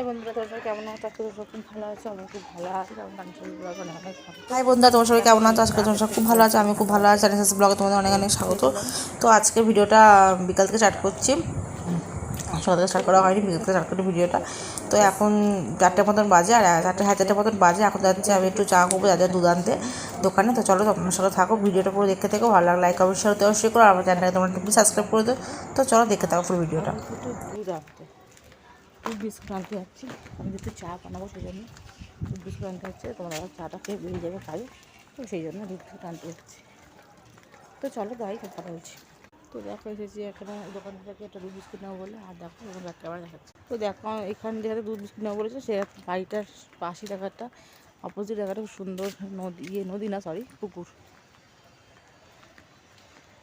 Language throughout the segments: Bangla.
হাই বন্ধুরা তোর সবাই কেমন আছো? আজকে তোর খুব ভালো আছে আমি খুব ভালো আছি। কারণ আমি ব্লগ অনেক হাই বন্ধুরা তোমার সবাই কেমন আছো? আজকে তোমার খুব ভালো আছে আমি খুব ভালো আছি। এস ব্লগে তোমাদের অনেক অনেক স্বাগত। তো আজকে ভিডিওটা বিকাল থেকে স্টার্ট করছি। সকাল থেকে স্টার্ট করা হয়নি বিকাল থেকে স্টার্ট করি ভিডিওটা। তো এখন চারটের মতন বাজে আর চারটে সাড়ে চারটের মতন বাজে। এখন যাচ্ছি আমি একটু চা করব যাদের দুধ আনতে দোকানে। তো চলো তোমার সাথে থাকো ভিডিওটা পুরো দেখতে থেকো। ভালো লাগলে লাইক অবশ্যই অবশ্যই করো। আর আমার চ্যানেলটাকে তোমরা সাবস্ক্রাইব করে দিও। তো চলো দেখতে থাকো পুরো ভিডিওটা। দুধ আনতে। দুধ বিস্কুট আনতে যাচ্ছি আমি যেহেতু চা বানাবো সেই জন্য দুধ বিস্কুট আনতে যাচ্ছে তোমার চাটা খেয়ে বেরিয়ে যাবে কাজে তো সেই জন্য দুধ বিস্কুট আনতে যাচ্ছি তো চলো তাই কথা বলছি। তো দেখো এসেছি এখানে দোকান থেকে একটা দুধ বিস্কুট নেব বলে, আর দেখো রাখতে আবার দেখাচ্ছে। তো দেখো, এখান যেখানে দুধ বিস্কুট নেব বলেছে, সে বাড়িটার পাশে দেখাটা অপোজিট জায়গাটা খুব সুন্দর নদী ইয়ে নদী না সরি পুকুর।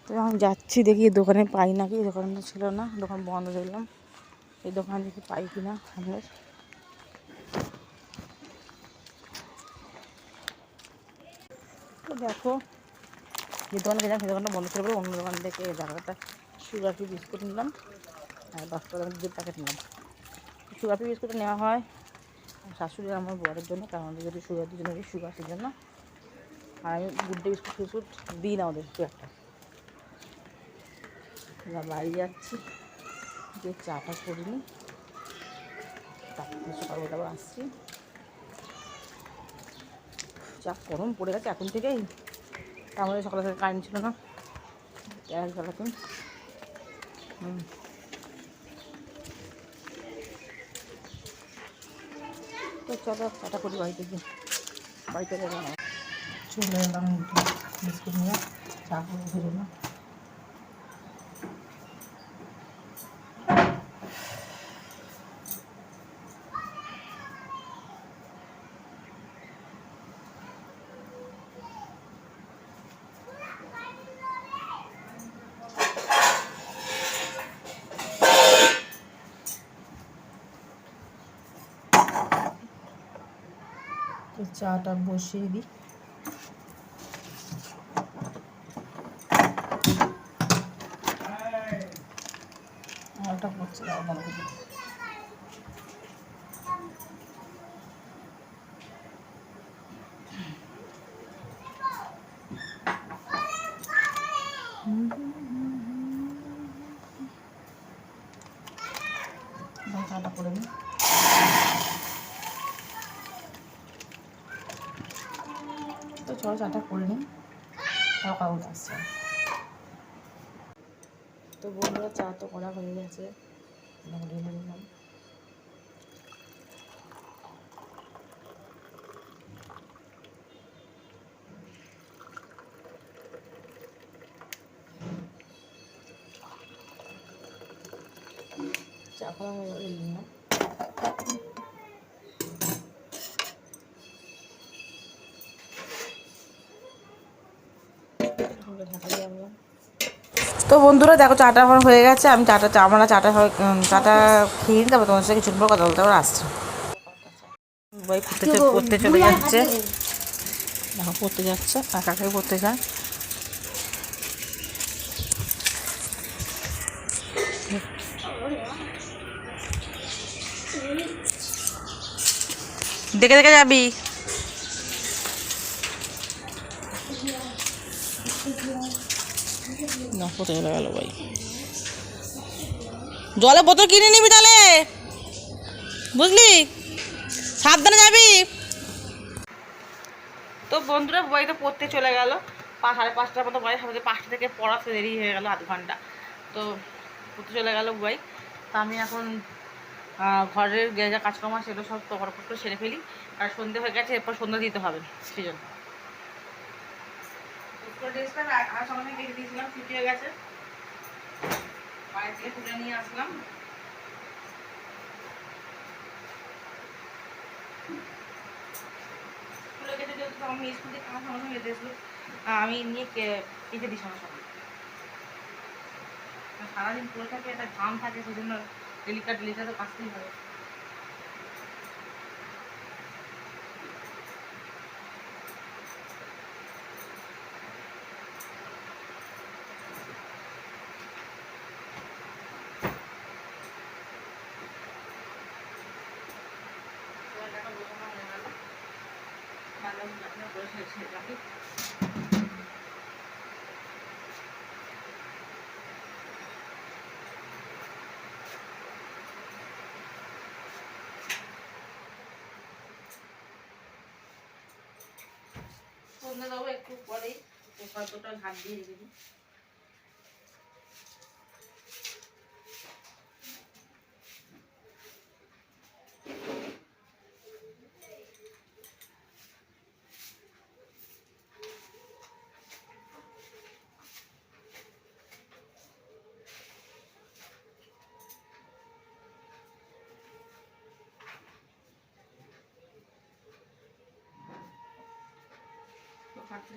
তো আমি যাচ্ছি দেখি, দোকানে পাই নাকি দোকানটা ছিল না, দোকান বন্ধ দেখলাম। এই দোকান থেকে পাই কিনা তো দেখো, যে দোকানে গেলাম, সেই দোকানটা বন্ধ করে বলে অন্য দোকান থেকে জায়গাটা সুগার বিস্কুট নিলাম, আর দশ টাকা দামের দুধ প্যাকেট নিলাম। সুগার বিস্কুট নেওয়া হয় শাশুড়ি আমার বরের জন্য, কারণ আমাদের যদি সুগার দুজনেরই সুগার, সেই জন্য। আর আমি গুড ডে বিস্কুট ফিস্কুট দিই না ওদের খুব একটা। বাড়ি যাচ্ছি। যে চাটা করিনি তারপরে আবার আসছি চা গরম পড়ে গেছে এখন থেকেই তারপরে সকাল থেকে কারেন্ট ছিল না জ্বালাতুন হুম তো চলো চাটা করি বাড়িতে গিয়ে বাড়িতে গেলাম চলে এলাম বিস্কুট নিয়ে চা করে না চাটা বসিয়ে দিই। আটা করছে দাও বন্ধ করে দিই। দাও, চাটা করে নিই তো চলো চাটা করে নিই। সকাল আসছে তো বন্ধুরা, চা তো করা হয়ে গেছে। চা করা হয়ে গেলে নিলাম ঢাকা দিয়ে আনলাম তো বন্ধুরা দেখো চাটা আমার হয়ে গেছে। আমি চাটা আমরা চাটা চাটা খেয়ে নিই তারপর তোমার সাথে কিছু পর কথা বলতে আবার আসছি। বই পড়তে পড়তে চলে যাচ্ছে। দেখো পড়তে যাচ্ছে কাকে পড়তে যায়। দেখে দেখে যাবি? না গেল ভাই। বোতল কিনে নিবি তাহলে? বুঝলি? সাবধানে যাবি। তো বন্ধুরা বইটা পড়তে চলে গেল। সাড়ে পাঁচটার মতো বয়স, আমাদের পাঁচটা থেকে পড়াতে দেরি হয়ে গেল, আধ ঘণ্টা। তো পড়তে চলে গেল বই তা আমি এখন ঘরের যে যা কাজকর্ম সেগুলো সব তখন সেরে ফেলি। আর সন্ধে হয়ে গেছে, এরপর সন্ধ্যা দিতে হবে, সেই জন্য। যেহেতু আমি স্কুল থেকে আমি নিয়ে কেটে দিই সঙ্গে সঙ্গে। সারাদিন পরে থাকে, একটা ঘাম থাকে সেই জন্য ডেলিকা ডেলিকা তো কাচতেই হবে সন্ধ্যা দেবো একটু পরেই কতটা ঘাট দিয়ে রেখে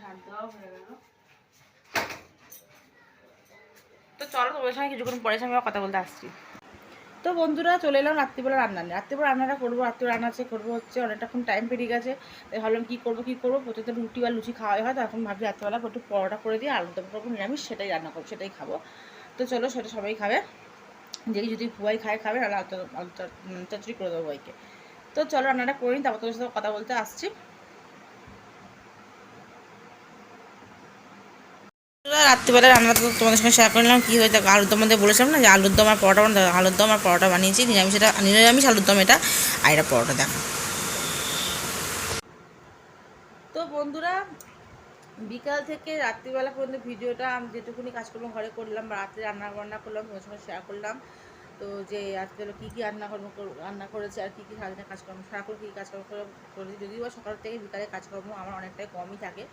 তো দেওয়া হয়ে গেল। তো চলো তোমাদের সঙ্গে কিছুক্ষণ পরে আমি আবার কথা বলতে আসছি। তো বন্ধুরা চলে এলাম রাত্রিবেলা রান্না নিয়ে। রাত্রিবেলা রান্নাটা করব রাত্রিবেলা রান্না আছে করব হচ্ছে অনেকটাক্ষণ টাইম পেরিয়ে গেছে। তাই ভাবলাম কী করব কী করব? প্রত্যেকটা রুটি বা লুচি খাওয়াই হয় তো এখন ভাবছি রাত্রিবেলা একটু পরোটা করে দিয়ে আলু দম করব নিরামিষ সেটাই রান্না করব সেটাই খাব। তো চলো সেটা সবাই খাবে। যে যদি ভুয়াই খায় খাবে আর আলু আলু চচ্চড়ি করে দেবো বইকে তো চলো রান্নাটা করে নিই তারপর তোর সাথে কথা বলতে আসছি। রাত্রিবেলা রান্না তো তোমাদের সঙ্গে শেয়ার করলাম কী হয়েছে? আলুর দম আমাদের বলেছিলাম না যে আলুর দম আর পরোটা হবে। আলুর দম আর পরোটা বানিয়েছি, নিরামিষ এটা নিরামিষ আলুর দম এটা। আর এটা পরোটা, দেখো। তো বন্ধুরা, বিকাল থেকে রাত্রিবেলা পর্যন্ত ভিডিওটা আমি যেটুকুনি কাজকর্ম ঘরে করলাম, বা রাত্রে রান্না বান্না করলাম তোমার সঙ্গে শেয়ার করলাম। তো যে আজকে কী কী রান্নাকর্ম কর- রান্না করেছে আর কী কী সারাদিনে কাজকর্ম, সারাক্ষণ কী কাজকর্ম করে যদিও বা সকাল থেকে বিকালে কাজকর্ম আমার অনেকটাই কমই থাকে।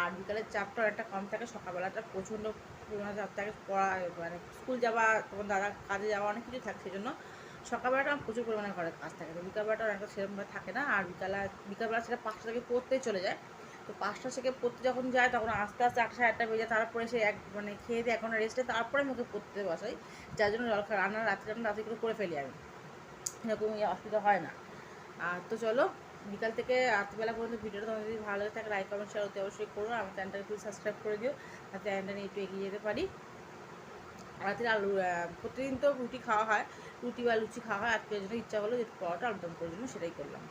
আর বিকালের চাপটা অনেকটা কম থাকে, সকালবেলাটা প্রচণ্ড পরিমাণে চাপ থাকে, পড়া মানে স্কুল যাওয়া তখন দাদা কাজে যাওয়া অনেক কিছু থাকে সেই জন্য সকালবেলাটা আমার প্রচুর পরিমাণে ঘরে কাজ থাকে। তো বিকালবেলাটা অনেকটা সেরকমভাবে থাকে না, আর বিকালে, বিকালবেলা সেটা পাঁচটা থেকে পড়তেই চলে যায়। তো পাঁচটা থেকে পড়তে যখন যায় তখন আস্তে আস্তে আটটা সাড়ে আটটা বেজে তারপরে সে এক মানে খেয়ে দিয়ে এখন রেস্টে তারপরে মুখে পড়তে বসাই, যার জন্য জল রান্না রাত্রে রান্না রাত্রি করে করে ফেলি আমি। এরকম অসুবিধা হয় না। আর তো চলো বিকাল থেকে রাত্রিবেলা পর্যন্ত ভিডিওটা তোমাদের যদি ভালো লাগে থাকে লাইক কমেন্ট শেয়ার অতি অবশ্যই করো আমার চ্যানেলটাকে একটু সাবস্ক্রাইব করে দিও। যাতে চ্যানেলটা নিয়ে একটু এগিয়ে যেতে পারি। রাত্রে আলু প্রতিদিন তো রুটি খাওয়া হয়, রুটি বা লুচি খাওয়া হয়। আজকের জন্য ইচ্ছা হলো যে পরোটা, আলুদম করে জন্য সেটাই করলাম।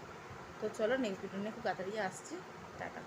তো চলো নেক্সট ভিডিও নিয়ে খুব তাড়াতাড়ি আসছি। টাটা।